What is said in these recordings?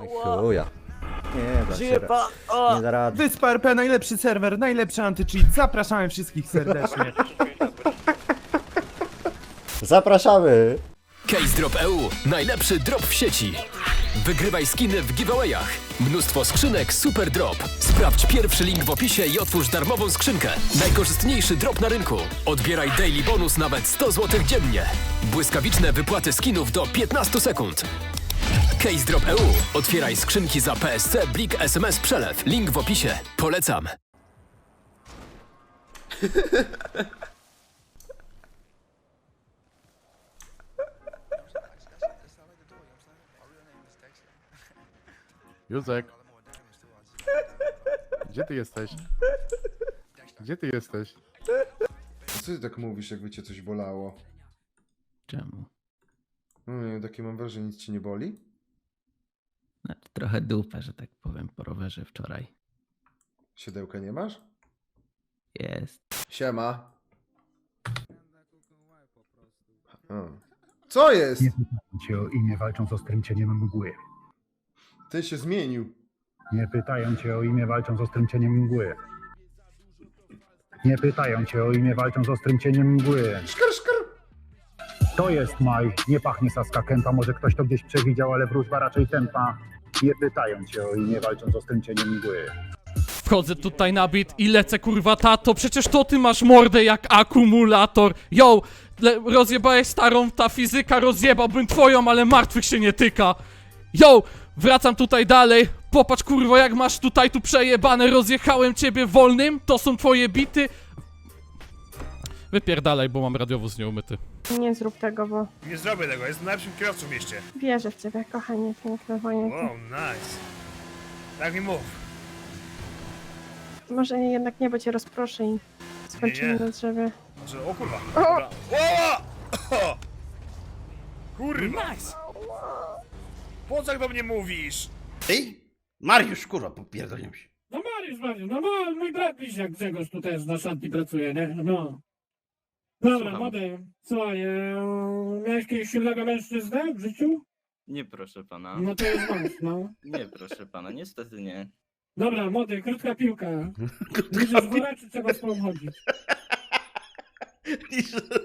Oj chuja. Nie da Żyje pan! O! Nie da rady. Wyspa RP, najlepszy serwer, najlepszy anty-cheat. Zapraszamy wszystkich serdecznie. Zapraszamy! Case Drop EU. Najlepszy drop w sieci. Wygrywaj skiny w giveawayach. Mnóstwo skrzynek Super Drop. Sprawdź pierwszy link w opisie i otwórz darmową skrzynkę. Najkorzystniejszy drop na rynku. Odbieraj daily bonus nawet 100 zł dziennie. Błyskawiczne wypłaty skinów do 15 sekund. Case Drop EU. Otwieraj skrzynki za PSC, Blik, SMS, Przelew. Link w opisie. Polecam. Józek. Gdzie ty jesteś? Gdzie ty jesteś? Co ty tak mówisz, jakby cię coś bolało? Czemu? No nie wiem, takie mam wrażenie, nic ci nie boli? Znaczy trochę dupę, że tak powiem, po rowerze wczoraj. Siedełka nie masz? Jest. Siema. O. Co jest? Nie pytają cię o imię walcząc z ostrym cieniem mgły. Ty się zmienił. Nie pytają cię o imię walcząc z ostrym cieniem mgły. Nie pytają cię o imię walcząc z ostrym cieniem mgły. Szkr, szkr. To jest maj, nie pachnie saska kępa, może ktoś to gdzieś przewidział, ale wróżba raczej tępa. Nie pytają cię o imię walcząc z ostrym cieniem mgły. Wchodzę tutaj na bit i lecę kurwa tato, przecież to ty masz mordę jak akumulator. Yo, rozjebałeś starą, ta fizyka rozjebałbym twoją, ale martwych się nie tyka. Yo, wracam tutaj dalej, popatrz kurwa jak masz tutaj tu przejebane, rozjechałem ciebie wolnym, to są twoje bity. Wypierdalaj, bo mam radiowóz nieumyty. Nie zrób tego, bo Nie zrobię tego, jestem najlepszym kierowcą w mieście. wierzę w ciebie, kochanie, piękne wojenki. Wow, nice. Tak mi mów. Może jednak niebo cię rozproszy i skończymy Nie, na drzewie. Że, o kurwa. Dobra. O! O! Kurwa. Po co tak do mnie mówisz? Ty? Mariusz, kurwa, popierdoliłem się. No Mariusz, Mariusz, no bo mój brat jak Grzegorz tu też na szanti pracuje, nie? No. Dobra, młody, słuchaj, e, miałeś kiedyś silnego mężczyznę w życiu? Nie proszę pana. No to jest masz, no. Nie proszę pana, niestety nie. Dobra, młody, krótka piłka. Widzisz wora, czy trzeba z tobą chodzić?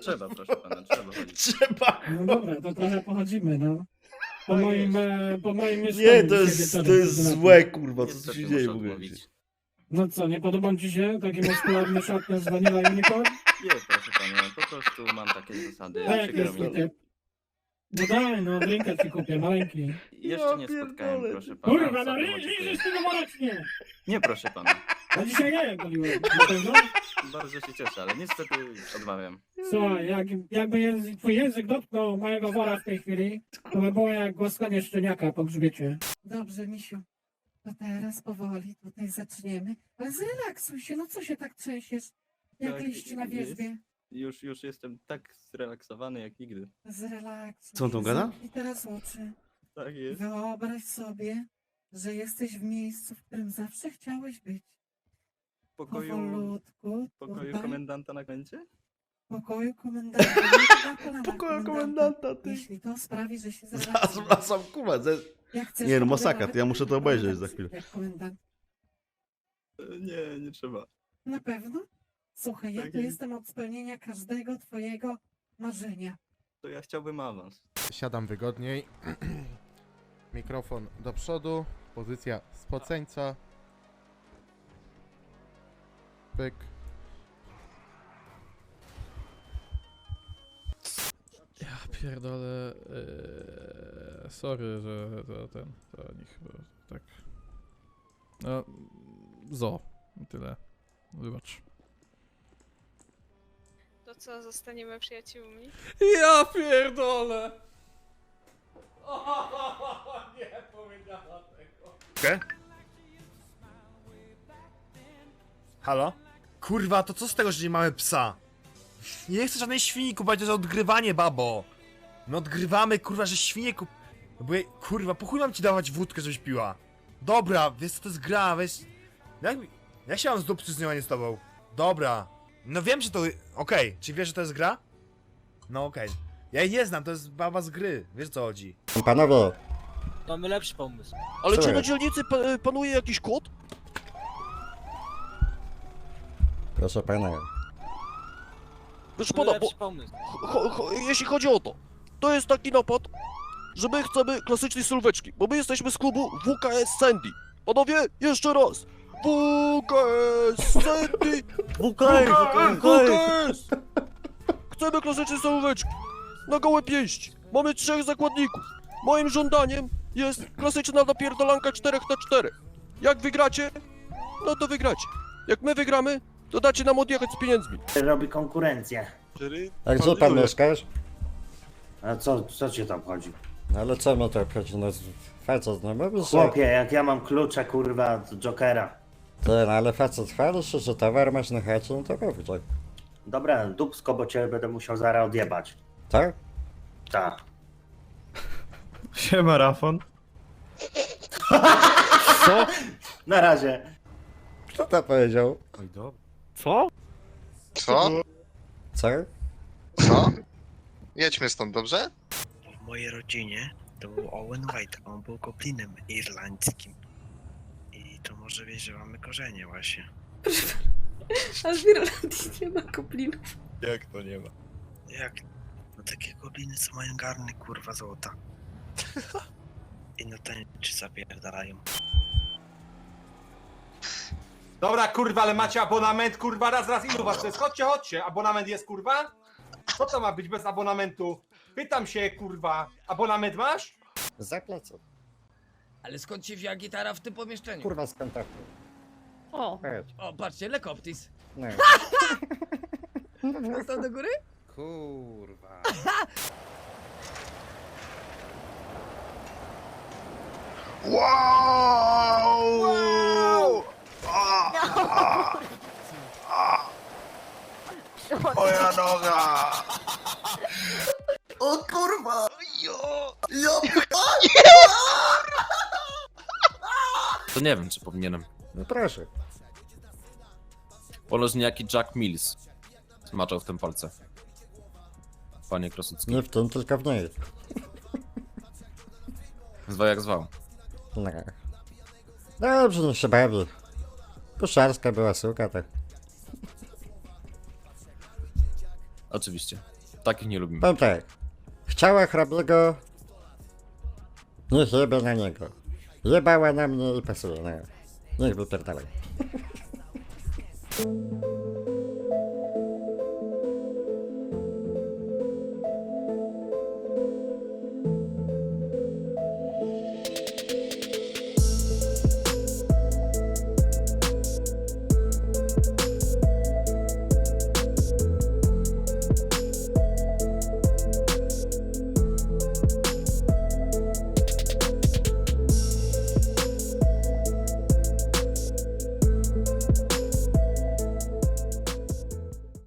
Trzeba, proszę pana, trzeba chodzić. Trzeba. No dobra, to trochę pochodzimy, no. Po No moim, e, po moim mieszkaniu. Nie, to dzisiaj jest, wieczorem to jest złe, kurwa, co tu Niestety się muszę dzieje w ogóle. odmówić. No co, nie podoba ci się taki muskularny szatny z Vanilla Unicorn? Nie, proszę pana, po prostu mam takie zasady. A jak przykro jest mi. typ? No daj, no drinka ci kupię, maleńki. Jeszcze nie spotkałem, proszę pana. Kurwa, no li- pomocy liżysz! Nie, proszę pana. A dzisiaj jajem poliłem, na pewno? Bardzo się cieszę, ale niestety odmawiam. Słuchaj, jak, jakby język, twój język dotknął mojego wora w tej chwili, to by było jak głaskanie szczeniaka po grzbiecie. Dobrze, misiu. To teraz powoli tutaj zaczniemy. Ale zrelaksuj się, no co się tak trzęsiesz? Jak Tak, liść na jest. wierzbie. Już, już jestem tak zrelaksowany jak nigdy. Zrelaksuj Co on tam się, gada? zamknij teraz oczy. Tak jest. Wyobraź sobie, że jesteś w miejscu, w którym zawsze chciałeś być. W pokoju, Powolutku. w pokoju tutaj, komendanta na końcu? w pokoju komendanta. na kolanach Pokoju komendanta. ty. Jeśli to sprawi, że się Zaraz, zrelaksujesz. a sam kurwa, ze... Jak chcesz, Nie, no masakra, to ja muszę to obejrzeć za chwilę. jak komendant. E, Nie, nie trzeba. Na pewno? Słuchaj, ja tu jest. jestem od spełnienia każdego twojego marzenia. To ja chciałbym awans. Siadam wygodniej. Mikrofon do przodu. Pozycja spoceńca. Pyk. Ja pierdolę. Eee, sorry, że to ten. To nich tak. No. Zo. Tyle. Wybacz. Co, zostaniemy przyjaciółmi? Ja pierdolę! nie powiedziała tego. Okej. Halo? Kurwa, to co z tego, że nie mamy psa? Nie chcę żadnej świni kupować, to jest odgrywanie, babo. My odgrywamy, kurwa, że świnie kup... No bo kurwa, po chuj mam ci dawać wódkę, żebyś piła. Dobra, wiesz co to jest gra, weź... Jak, jak się mam zdupcy z nią, a nie z tobą? Dobra. No wiem, że to... Okej, czy wiesz, że to jest gra? No okej. Ja jej nie znam, to jest baba z gry, wiesz co chodzi. Panowie, Mamy lepszy pomysł. Ale czy na dzielnicy panuje jakiś kot? Proszę pana. Proszę pana, bo, pomysł. jeśli chodzi o to, to jest taki napad, że my chcemy klasycznej sylweczki, bo my jesteśmy z klubu WKS Sandy. Panowie, jeszcze raz. WKS Sandy! WKS! WKS! Chcemy klasycznej sylweczki. Na gołe pięści. Mamy trzech zakładników. Moim żądaniem jest klasyczna napierdolanka 4 na 4 Jak wygracie, no to wygracie. Jak my wygramy, to dacie nam odjechać z pieniędzmi. Robi konkurencję. A gdzie pan mieszkasz? A co, co cię tam chodzi? No ale co mnie to obchodzi? No facet, no mówisz, że... Chłopie, jak ja mam klucze, kurwa, od Jokera. Ty, no ale facet chwalisz się, że towar masz na chacie, no to mów, tak. Dobra, dupsko, bo cię będę musiał zaraz odjebać. Tak? Tak. Siema, Rafon. Co? Na razie. Kto to powiedział? Oj, dobra. Co? Co? Co? Co? Jedźmy stąd, dobrze? W mojej rodzinie to był Owen White, on był goblinem irlandzkim. Może wiesz, że mamy korzenie właśnie. A w Irlandii nie ma koplinów. Jak to nie ma? Jak? No takie gobliny co mają garny kurwa złota. I na tęczy zapierdalają. Dobra, kurwa, ale macie abonament, kurwa, raz, raz, ilu was to jest? Chodźcie, chodźcie, abonament jest, kurwa? Co to ma być bez abonamentu? Pytam się, kurwa, abonament masz? Za pleców. Ale skąd się wzięła gitara w tym pomieszczeniu? Kurwa z kontaktu. O, Chodź. O, patrzcie, lekoptis. No. Prosto do góry? Kurwa. Wow! Moja noga! O kurwa! Jo! Jo! Nie wiem, czy powinienem. no proszę. Ponoć niejaki Jack Mills zmaczał w tym palce. Panie Krasucki. Nie w tym, tylko w niej. Zwał jak zwał. No. Dobrze, niech się bawi. Koszarska była suka, tak. Oczywiście. Takich nie lubimy. Powiem tak. Chciała hrabiego, niech jebie na niego. Jebała na mnie i pasuje, no. Niech wypierdalaj.